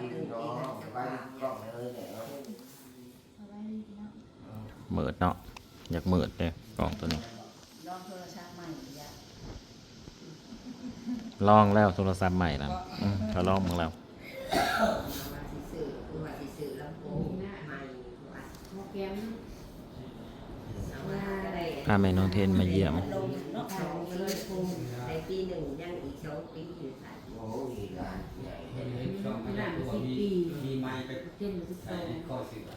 ที่น้องไปกล้องเลยเนี่ยเนาะเอาไว้นี่พี่น้องเมิดเนาะอยากเมิดเลยกล่องตัวนี้ ลองโทรศัพท์ใหม่อย่าลองแล้วโทรศัพท์ใหม่แล้วอืมเขาลองมึงแล้วมาสิซื้อคือว่าสิซื้อลำโพงใหม่ว่าโปรแกมเอามาก็ได้พาแม่น้องเทนมาเยี่ยม ลงเนาะสองในปีหนึ่งยังอีกสองปีอยู่ค่ะ อ้ยร้านใหญ่เห็นเลยช่องขนาดตัวมีมีไม้ไปเต้นอยู่ทุกโซใส่นข้อเสือ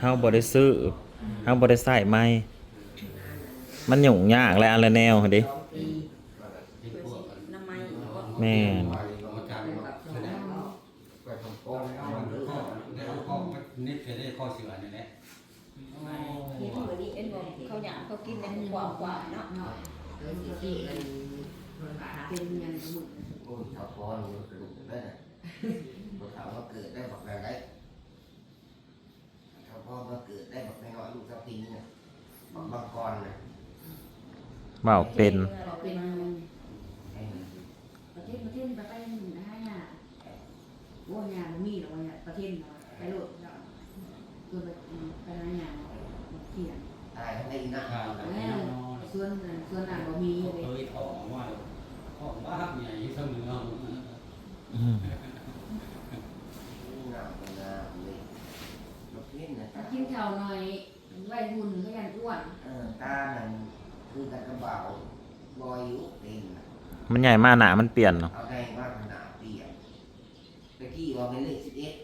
เฮาบ่ได้ซื้อเฮาบ่ได้ใส่ไม้มันยุ่งยากและอันละแนวเด้แม่นไปมาจากแบบแสดงไปทำโป้เอางเอาเอาข้อแล้วข้อนิดจะได้ข้อเสือนี่แหละนี่เขาอยากเขากินในกว่ากว่าเนาะ เนาะโดยสิซื้อกันเป็นยันสมุดโอ้ยชาวพรอยู่กระดูกได้น่ะบ่ถามว่าเกิดได้บอกอะไรชาวพรมาเกิดได้บอกน้อยๆลูกสะพิงน่ะบอกบางกรน่ะเว้าเป็นก็เป็นไอ้ประเทศประเทศไปไปหนึ่งนะฮะเนี่ยโอ้ยาบ่มีหรอเนี่ยประเทศเนาะไปโหลดเนาะตัวไปไปร้านยเขียนตายทั้งไอ้หน้าข้าวแต่ไม่นอนส่วนส่วนอ่านบ่มีเคเลยยถอว่า ข้อบ้าใหญ่เสมออืมหน้ามันหน้าเลยรถเล่นนะถ้ากินข้าวหน่อยไว้หุ่นก็ยันอ้วนเออตานั่นคือกันกระเบาบอยอยู่เต็มน่ะมันใหญ่มากหนามันเปลี่ยนเนาะเอาได้มากขนาดเปลี่ยนตะกี้ว่าเป็นเลขสิบเอ็ด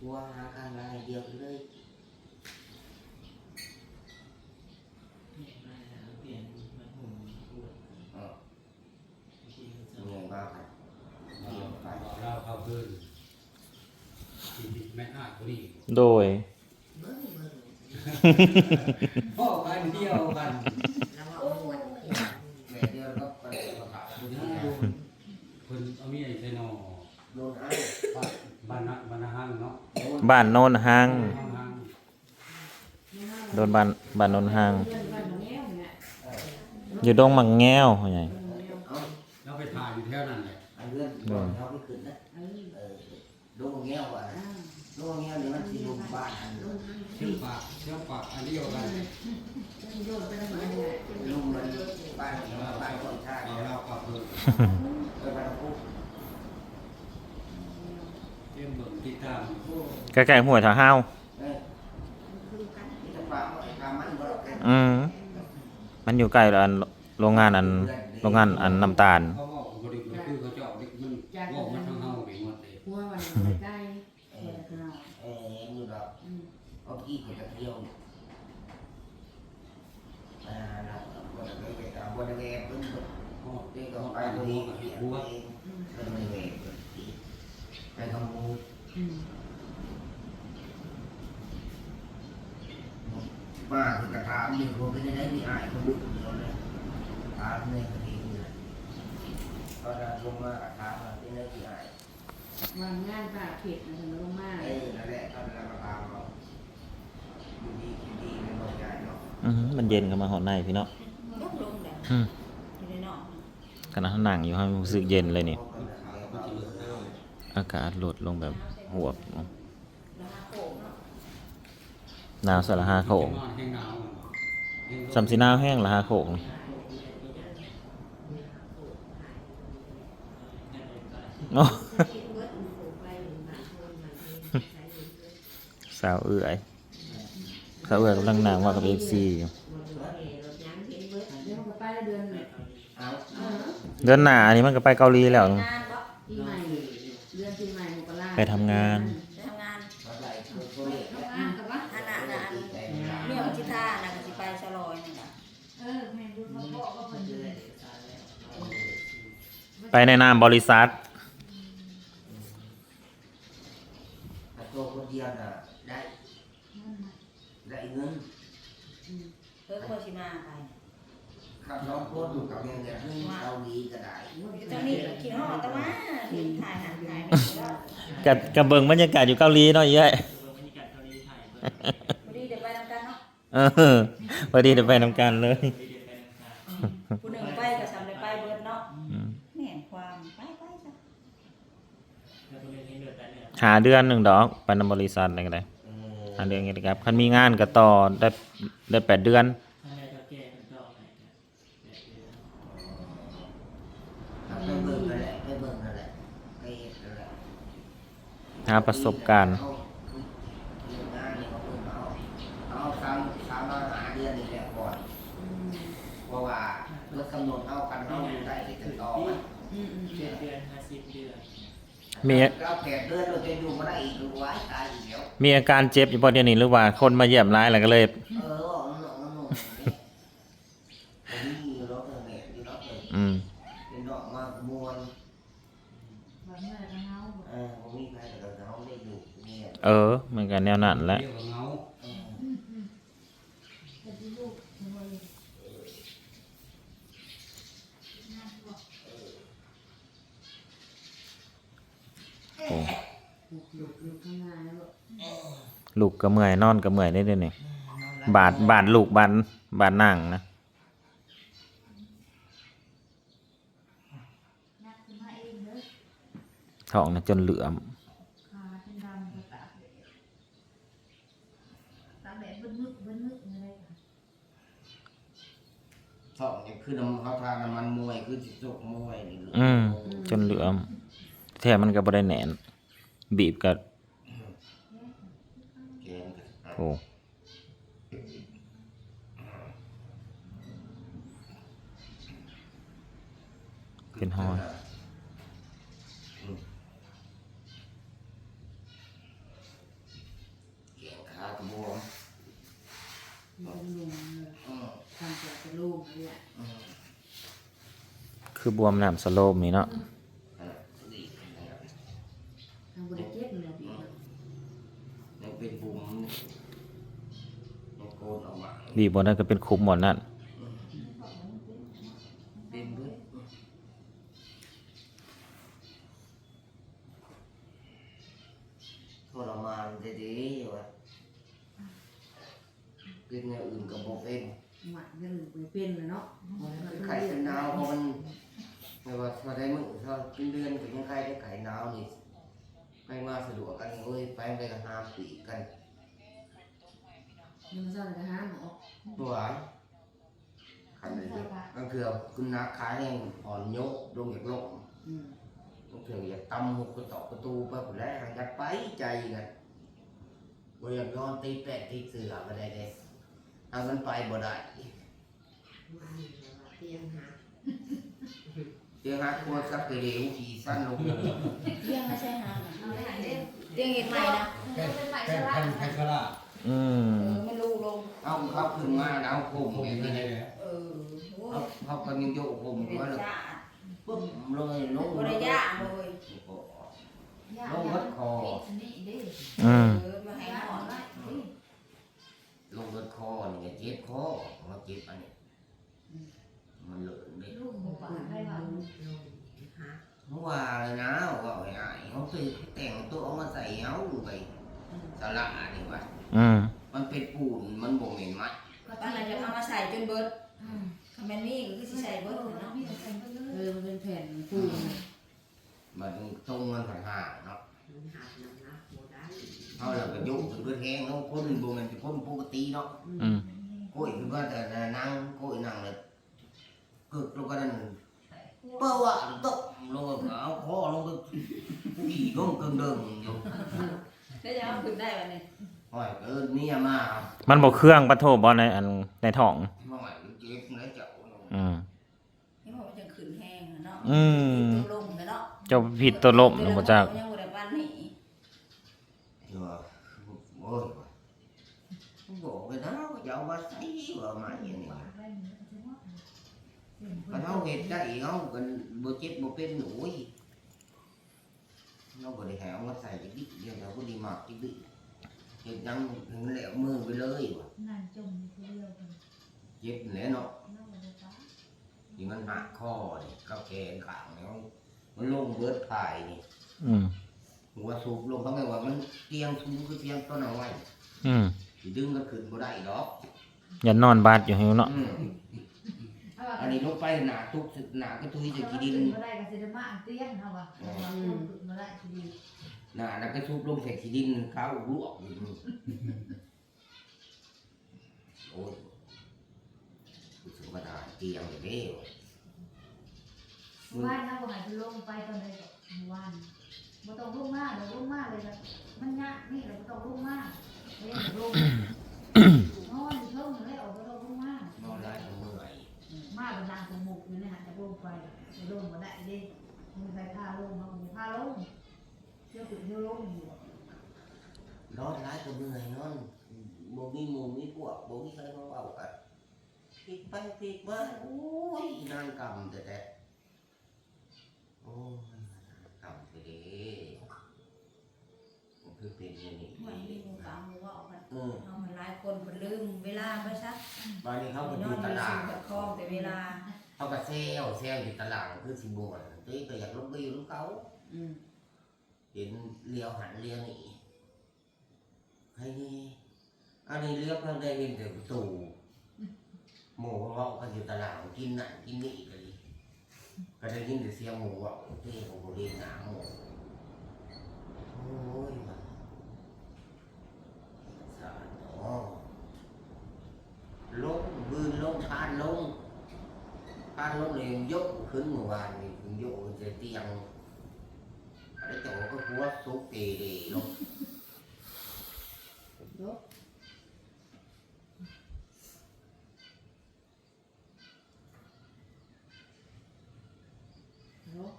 หัวหากันลายเดียวเลยเออเหนื่อยมากครับเปลี่ยนไป เราเข้าคืนไม่อาจคนนี้ โดยเบิ่งเบิ่งพ่อกันเดียวกันแล้วว่าเอาหมดแม่เดียวก็ไปประกาศคนที่นี้นี่คนเอามีไอ้เซนอโดนไอ้บ้านบ้านห้างเนาะโดนบ้านโนนห้างห้างโดนบ้านบ้านโนนห้างเดือนวันบ่แน่เนี่ยเอออยู่ดงมังแง้วพ่อใหญ่เอาแล้วไปถ่ายอยู่แถวนั้นแหละอันเรื่องโดนเขาไม่ขึ้นนะเออเออ โดนแง่วอะอ่านนี่มันสิลุมบ้านลงเชื่อมปากเชื่อมปากอันเดียวกันโยนไปทางไหนลุมมันบ้านเราบ้านคนชาติเอาเราเรากลับเลยเออบ้านเราปุ๊บเตรียมเบิ่ติดตามใกล้ๆห้วยทาห้าวเออนี่จะฝาอืมมันอยู่ใกล้อันโรงงานอันโรงงานอันน้ำตาล เขาบอกบริบทคือเขาเจาะเด็กมันบอกมันทั้งเฮาไปหมดเลย หัววันใกล้ เอ เอ อ อข้าว เอออยู่ดอก อืม เอากี้เขาจะเที่ยวอ่าเราบ่ได้ไป เอาบ่ได้ไปเพิ่นเพิ่นพ่อเด็กก็ไปตัวเองเขียนเองเพิ่นไม่เวรไปขโมยอืมมาคือกระถามอยู่ผมไม่ได้มีอายคนเดียวเลยถามในคดีนี่ตอนนั้นลงมากระถามว่าเป็นได้มีอายวันงานปากเผ็ดนะถึงลงมาเอ้ยนั่นแหละตอนนั้นกระถามเราอยู่ดีกินดีไม่บอกใจเนาะอือหือมันเย็นเข้ามาหอในพี่เนาะลงลงแหละ อืม อยู่ในนอก ขณะหนังอยู่ให้รู้สึกเย็นเลยนี่ อากาศลดลงแบบหวบหนาวสระหาโขงสัมสีนาวแห้งละหาโขงสาวเอื่อยสาวเอื่อยกำลังนางว่ากับเอฟซีอยู่ เดือนหน้าอันนี้มันก็ไปเกาหลีแล้ว งานบ่ปีใหม่เดือนปีใหม่มกราไปทำงานจะทำงานเขาใส่ตัวตัวเล็กทำงานกับว่าอันน่ะน่ะอันแต่เมียมันสิท่าน่ะก็สิไปชะลอยนี่ล่ะเออแม่ดูเขาบอกว่าเพิ่นเลยไปในนามบริษัทแต่ตัวคนเดียวน่ะได้ได้เงินเพิ่นคนสิมาไป ขับน้องโคตรอยู่กับเมียเนี่ย นี้ก็คิดฮอดแต่ว่าเห็นถ่ายหันถ่ายนี่ก็กับกับเบิงบรรยากาศอยู่เกาหลีเนาะเย้ยบ่ดีเดี๋ยวไปนำกันเนาะเออพอดีเดี๋ยวไปนำกันเลยผู้หนึ่งไปก็สำได้ไปเบิดเนาะอืมแม่นความไปไปหาเดือนหนึ่งดอกไปนำบริษัทอะไรก็ได้เออหาเดือนกันครับคันมีงานก็ต่อได้ได้แปดเดือน เอาไปเบิ่งนั่นแหละไปเบิ่งนั่นแหละไปเฮ็ดนั่นแหละ หาประสบการณ์เอเรื่องงานนี่เขาเบิ่งเอาเอาสามสามมาหาเดือนนี่แหละก่อนอืมเพราะว่าเมื่อกำหนดเอากันเอาอยู่ได้ที่จะต่อมันอืมอืมเดือนเดือนห้าสิบเดือนมีเราแปดเดือนเราจะอยู่มาได้อีกหรือไว้ตายอีกแล้วมีอาการเจ็บอยู่พอเดียวนี้หรือว่าคนมาเยี่ยมร้ายแล้วก็เลย เมื่อไรเฮา เออผมมีใครแต่เราได้อยู่เนี่ย เออมันก็แนวนั้นแหละ เรียกว่าเงา เออ แต่ที่ลูกทำไม โอ้ ลูกลูกลูกทำงานแล้วลูก ลูกก็เมื่อยนอนก็เมื่อยได้เด้วยวนี่บาดบาดลูกบาดบาดนั่งนะ ท้องนะจนเหลือมขาเป็นดำกระตากตาแบบบึ้นมึกบึ้นมึกอะไรกันสองนี่คือน้ำเขาทานน้ำมันมวยคือสิจกมวยนี่อืมจนเหลือมแท้มันก็บ่ได้แหนนบีบกับแกงกันโอ้เป็นหอย แกงขากระบวง มันลุงเลย อืม ทำตัวจะลูกเลยอะ อืม คือบวมน้ำสโลมนี่เนาะอะดีนะครับทำบริเจ็บเลยพี่ยังเป็นบุ๋มยังโกนออกมาบีบบนนั้นก็เป็นคุมหมดนั่นเป็นด้วยทรมานจะดีวะเป็นอย่างอื่นก็บอกเป็น หมัดก็หนึ่งไปเป็นเลยเนาะ ไข่เป็นหนาวเพราะมันไม่ว่าถ้าได้มื้อถ้าเป็นเดือนก็ยังไข่ได้ไข่หนาวนี่ไปมาสะดวกกันเอ้ยไปไปก็หาปีกกัน ยังไม่ทราบเลยฮะหมอ ตัวขันเลยเด้อก็คือคุณนักขายแห่งอ่อนโยกลงจากโลกอืมก็คืออยากตำหุกกระตอกประตูไปผุนแล้วอยากไปใจกันบ่อยากนอนตีแปะตีเสือก็ได้เด้เอามันไปบ่ได้มาเตียงหาเดี๋ยวหาครัวสักเหลวขี่สั้นลงเตียงไม่ใช่หางเตียงเห็ดใหม่นะแค่แค่พันแค่สลาอืมเออมันลูก ลง เอาเขาขึ้นมาเอาโคมผมแบบไม่นี้ได้เลยเลยเออโอ้เขายเขาก็ยังโยกผมเป็นว่าเลยจ้าปุ๊บเลยลงบริยาเลยลงวัดคออืมเออมาให้หอนลงวัดคอนี่ไงเจ็บคอมาเจ็บอันนี้มันเหลืองเด็กลูกหมูป่าได้ว่าลงหาเมื่อวานเลยนะว่าไอ้ไอ้เขาไปแต่งตัวเอามาใส่เอาไปสละนี่วะอืมมัน เป็นปูนมันบ่เหม็นไหมบ้านเราจะเอามาใส่จนเบิดคำแมนนี่ก็คือสิใส่เบิดเนาะเออมันเป็นแผ่นปูนมันตรงมันผ่านห่างเนาะมันหาน้ำหนักบ่ได้เขาเราก็ยุถึงก็แห้งเนาะคนบ่แมันเป็นคนปกติเนาะอืมโก้ยคือว่าแต่นั่งโก้ยนั่งเลยกึกลงก็นั่นเป้าอะตกลงก็เอาคอลงก็ขี่ลงกึ่งเดิมอยู่แล้วจะเอาขึ้นได้วันนี้โอ้ยเออเนี่ยมามันบอกเครื่องปะโทบอในอันในท้องโอ้ยเจ็บแล้วเจ้าอืมนี่บอกว่าจะขึ้นแห้งเนาะอืมตัวลงเนาะเจ้าผิดตัวล่มนะบ่จักยังบ่ได้บ้านนี่เดี๋ยวโอ้ยบอกเลยนะว่าจะเอามาใส่ว่ามาอย่างนี้มันเอาเห็ดได้เอากันบ่เจ็บบ่เป็นหนูยเราบ่ได้ให้เอามาใส่จิกเดียวเราก็ดีมากจิกดิ เห็ดยังถึงแล้วมือไปเลยว่ะนั่นจมคนเดียวกันเจ็บแหล้วเนาะนั่งเลยจ้าที่มันหักคอนี่กับแขนขางแล้วมันลงเบิดภายนี่ อืมหัวสูบลงทั้งไงว่ามันเตียงสูงคือเตียงต้นเอาไว้อืมสิดึงก็ขึ้นบ่ได้ดอกอย่านอนบาดอยู่หิวเนาะอืมเอาอันนี้ลงไปหนาทุกหนาก็ทุยจะกินดินมาได้ก็สิได้มาอันเตี้ยนเฮาว่าว่าคนขึ้นมาได้ทีดีห นาแล้วก็ทุบลงใส่ขี้ดินข้าวลวกอยู่นี่โอ้ยรู้สึกว่าได้เตียงเลยเด้อบ้านนะบ่ให้ลงไปตอนใดก็วานบ่ต้องลงมาเดี๋ยวลงมาเลยนะมันยากนี่เราบ่ต้องลงมาเล่นลงนอนอยู่เทิงเลยออกบ่ต้องลงมานอนได้ก็เมื่อยมาบนนางสมุกอยู่นะฮะจะลงไปลงบ่ได้เด้มีใครพาลงมาบ่พาลง เดี๋ยวขึ้นเดี๋ยวลงอยู่นอนร้ายก็เมื่อยนอนบ่มีหมู่มีพวกบ่มีใครมาเว้ากันผิดไปผิดมาโอ้ยนานกรรมแต่แต่โอ้ยกรรมไปเด้มันคือเป็นอย่างนี้มันมีหมู่กลางหมู่ว่าเอากันเออเอามันหลายคนมันลืมเวลาไปซักบ้านนี้เขาก็นออยู่นตอยู่ลาสูดงกับคลองแต่เวลาเขาก็เซลเซลอยู่ตลาดคือสิบวนตีก็อยากลงไปอยู่กับเขาอืม เห็นเลี้ยวหันเลี้ยวหนี่ให้นี่อันนี้เลี้ยวเพิ่งได้เห็นแต่ประตูหมูเขาก็อยู่ตลาดกินหนั่นกินนี่ก็ดีก็ได้ยินแต่เสียงหมูว่าที่ผมเรียนหนาหมูโอ้ยมันสาดเนาะลงบืนลงคานลงคานลงเลยยกขึ้นเมื่อวานนี่ถึงยกจะเตียง ก็หัวสุกเตะเลยลงยกยก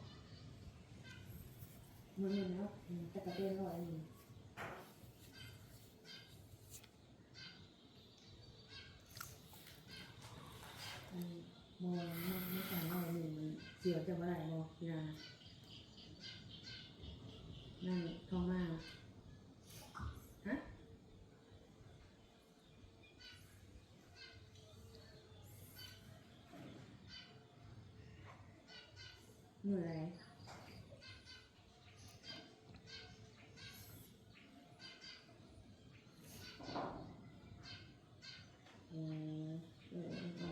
มือนี่เนาะอืมแต่กระเด็นร้อยนี่อืมบ่ไม่ไม่ใส่ร้อยหนึ่งเสียวจะบ่ได้บ่พี่นานั่นท้องมาฮะ เหนื่อยอะไร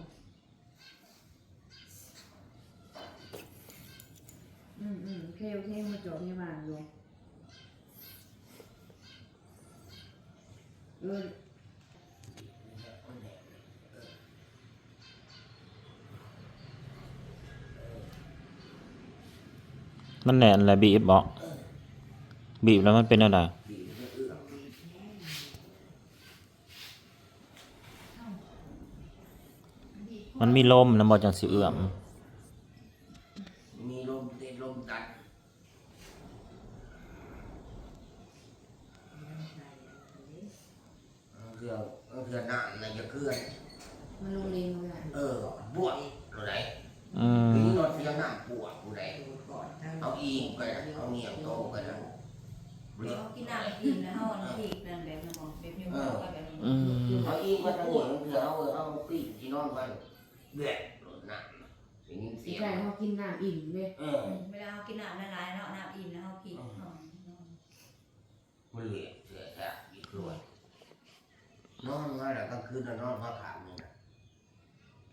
อืมอืมโอเคโอเคมาจบที่บ้านลงเออ มันแหน่นแหละบีบบ่บีบแล้วมันเป็นอะไรบีบจะเอื้อมมันมีลมนะบ่จังสิเอื้อมมีลมเตะลมตัดเพื่อเพื่อหน้าในจะเคลื่อนมันลงเลงลงอะเออบวกตัวไหนอืมถึงนอนเสียงน้ำปวดผู้ใดดูก่อนทั้ง เอาอิงไปนะเอาเหนียวโตไปนะเรียกเขากินน้ำกินแล้วเฮาอันที่นั่นแบบนั้นบ่แบบนี้ก็แบบนี้อืมเอาอิงมาทั้งหมดเถื่อเอาเอาปีกที่นอนไปเดือดหล่นน้ำสิ่งเสียงใช่เขากินน้ำอิ่มเลยเออเวลาเฮากินน้ำละลายเนาะน้ำอิ่มแล้วเฮากินมันเหลือเสือแท้อีกด้วยนอนมาแล้วก็คืนนอนมาขามนี่นะ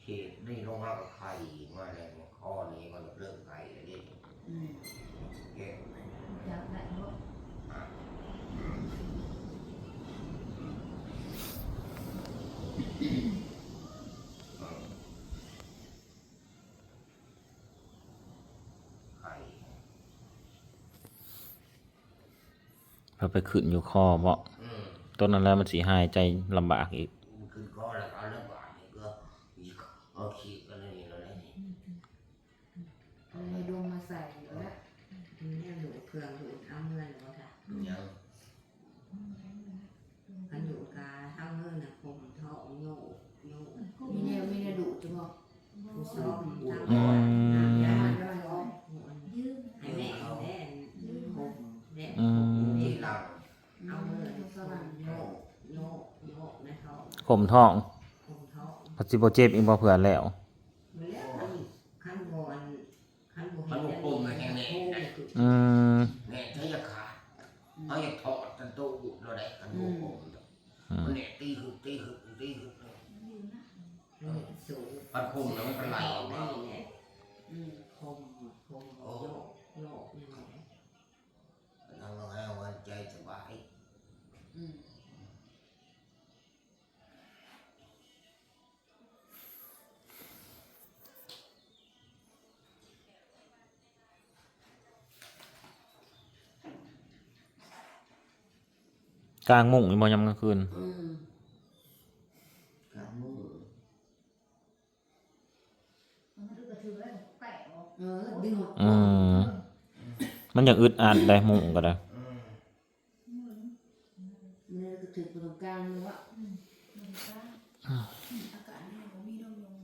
เขตนี่ลงมากับไข่มาแล้วข้อนี้มันเริ่มไข่แล้วนี่อืม เก่งอยากได้เนาะไข่พอไปขึ้นอยู่คอบ่อืมต้นนั้นแล้วมันสิหายใจลำบากอีกขึ้นข้อแล้วก็แล้วบาทนี่ก็อีกเอาขีดกันนี่แล้วนี่เอาให้ดวงมาใส่แล้ว เนี่ยดูเครื่องดูเอาเงินหรือว่าค่ะยังอันอยู่กาเอาเงินนะผมท้องโยกโยกมีแนวมีแนวดุจะบอกผู้ซ้อมทางอืก่อนมน้ำยาได้ไหมซ้อมให้แม่แม่ผมแม่อืมที่หลังเอาเงินสว่างโยกโยกโยกในท้องข่มท้องผมท้องพัสิบ่เจ็บอีกบ่เผื่อแล้ว มันแล้วขั้นบน ขั้นบนเห็นได้ดีอืมแน่ถ้าอยากขาดเขาอยากถอดตันตู้เราได้กันโมโหอืมมันเนี่ยตีหึตีหึตีหึสูงปันคุมแล้วมันกระไหลออกมานี่แหละอืมคมคมโยกโยก กลางมุ้งนี่บ่ยามกลางคืน อืมกับมือมันก็กระถือแล้วแปะออกเออดึงอืมมันอย่างอึดอัดได้มุ้งก็ได้อืมมันเลยก็ถือตรงกลางเลยว่ามันก็อากาศนี่ก็มีลมลง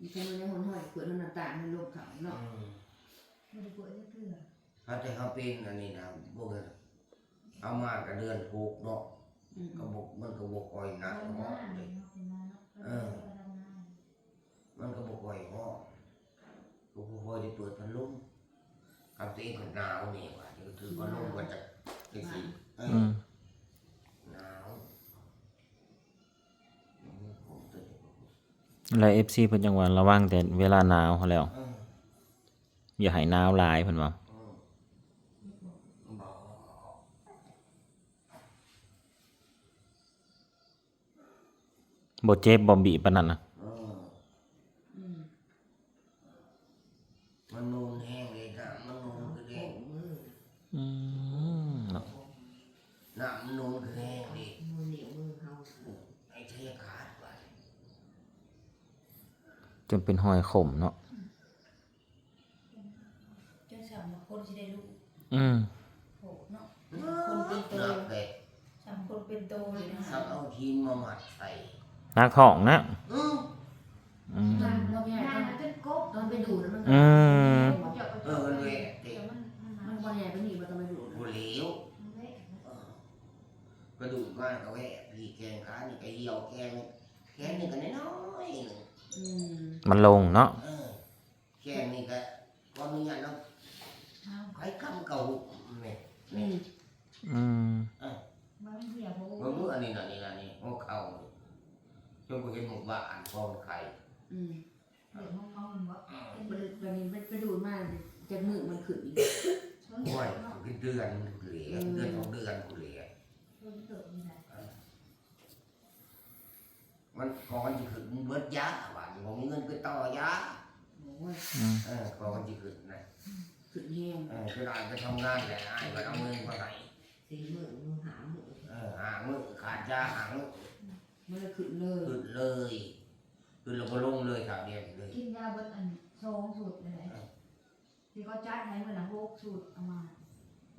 มีคนในห้องห้อยเปิดหน้าต่างให้ลมเขาเนาะอืมมันจะปวดจะเถื่อถ้าแต่เขาเป็นอันนี้นะพวกนั้น เอามากับเดือนหกเนาะอืมก็บอกมันก็บอกอ่อยหนักทำเนาะงานเนาะเป็นงานเนาะเออทำงานมันก็บอกอ่อยเนาะก็พอจะเปิดพัดลมกับตัวเองก็หนาวนี่ว่ะจะถือพัดลมก็จะจะสิเออือมหนาวอืมผมตื่นแล้ว FC เพิ่นจังว่าระวังแต่เวลาหนาวหั้นแหล้วเอออย่าให้หนาวหลายเพิ่นว่า อืมบอก บ่เจ็บบ่บีบปานนั้นน่ะเอออืมมันนูนแห้งเลยนะมันนูนคือโคแห้งมมืออืมเนาะน้ำมันนูนคือแห้งดิมือเหนียวมือเฮาไอ้เทียขาดไปจนเป็นหอยขมเนาะจนสามคนสิได้ลูกอืมโหเนาะ คนเป็นโตหนักเลยสามคนเป็นโตเลยนะถ้าเอาทีมมาหมัดใส่ นักท้องนะอืออืมตอนเราใหญ่งาตอนนมันเป็นกบตอนไปดูแล้วมันอืมเจาะกระเอจอกมันเวะเดี๋ยวมันมันมันวันใหญ่ไปหนีมาตอนไปดูบุเหลวมันเละเออกระดูกก้านก็แวะดีแกงขานี่ก็เหี่ยวแกงแกงนี่ก็น้อยๆหนึ่งอืมมันลงเนาะเออแกงนี่ก็ก็มีอย่างนั้นเอาไข่คำเก่าเนี่ยอืมอืม มันไม่เหี่ยวเพราะ เมื่ออันนี้น่ะนี่น่ะนี่หัวเข่าจนกู เห็นหมู่บ้านกองไข่อืมเดี๋ยวห้องเขามันว่ามันวันนี้ไปดูมาจากมือมันขึ้นอีกโอ้ยกูเดือนกูเหลือเดือนสองเดือนกูเหลือเพิ่มเติมนี่แหละมันก่อนจะขึ้นเบิดยาหวานผมมีเงินไปต่อยาโอ้ยเออก่อนจะขึ้นนะขึ้นแห้งเออคือได้ไปทำงานแหละไอ้ก็เอาเงินมาไหนสีมือมือหามือเออหามือขาดยาหามือ มันเลยขึ้นเลย ขึ้นเลยขึ้นแล้วก็ลงเลยข่าวเดียวเลย กินยาเบิดอันสองสูตรเลยที่เขาจัดให้เมื่อหลังโรคสูตรเอามา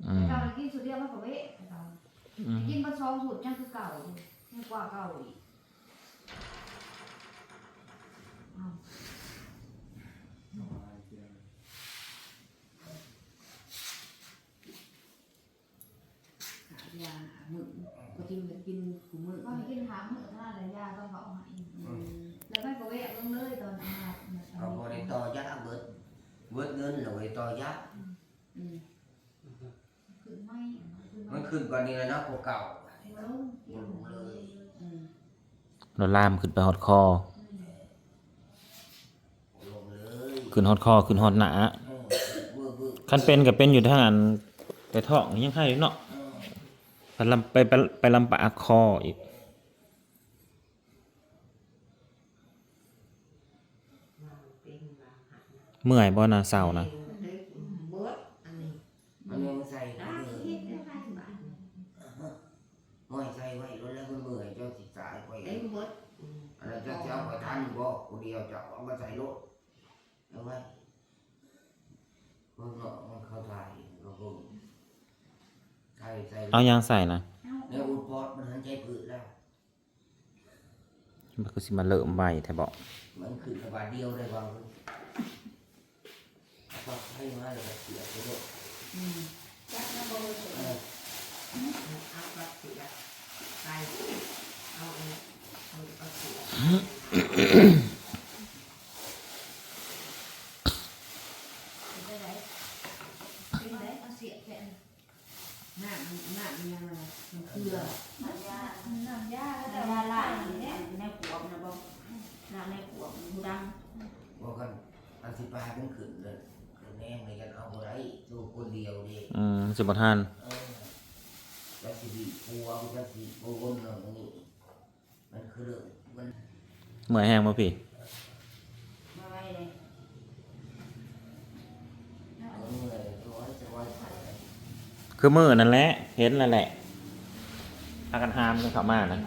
อืมเรากินสูตรเดียวมันก็เวะเราอืมกินมาสองสูตรยังคือเก่ายังกว่าเก่าอีกเอา ขายาหมึกก็กินแบบ กินขุมือก็ให้กินหาหมื่นห้าระยาต้องเขาให้อืมแล้วไม่ก็เวะลงเลยตอนอาบเขาบริต่อยาเบิดเบิดเงินเราไปต่อยาอืมขึ้นไม่ขึ้นมัไม่นขึ้นกว่านี้แล้วนะกว่าเก่าลงลงเลยอืมแล้วลามขึ้นไปฮอดคอลงเลยขึ้นฮอดคอ ขึ้นฮอดหนาเออเบื่อเบื่อคันเป็นก็เป็นอยู่ทางอันไปท้องยังไห้อยู่เนาะเออ ไปลำไปไปไปลำปากคออีกเมื่อยบ่นะเศร้านะเบิดอันนี้มันยังใส่ได้ห้าสิบบาทง่อยใส่ไว้แล้วแล้วมันเบื่อเจ้าสิสายไปได้เบิดอะไรเจ้าเจ้าไปทันบ่คนเดียวเจ้าเอามาใส่รถเอาไว้มันก็มันเข้าใจ ใส่ใส่เอายางใส่นะแล้วอุดปอดมันหันใจผืดแล้วมันก็สิมาเริ่มใบแท้บ่มันขึ้นกระบาดเดียวได้บางคนก็ให้มาแล้วก็เสียไปด้วยอืมจักนะบ่เลยเออเอาปลาเสียไปเอาอันเอาปลาเสีย ไปไหนกินไหนเอาเสียแค่ หน้ามันหน้ามันยังไงมันเกลือน้ำยาน้ำยาแล้วแต่แต่ว่าว่าล่าล่างเนี่เนี่ยยในขวบนะบ่นน้ำในขวดมันดังว่ากันอธิบายมันขึ้นเลยขึ้นแน่ในกันเอาอะไรดูคนเดียวดิอืมสิบ่ทันเออแล้วสิบีปัวมันจะสิปัวเรื่องนี้มันคือเรื่องมันเมื่อยแห้งบ่พี่มาไว้เลย เอาเมื่อยร้อยจะร้อยพันเลย คือมือนั่นแหละ เห็นแล้วแหละอาการหามกันเข้ามานะ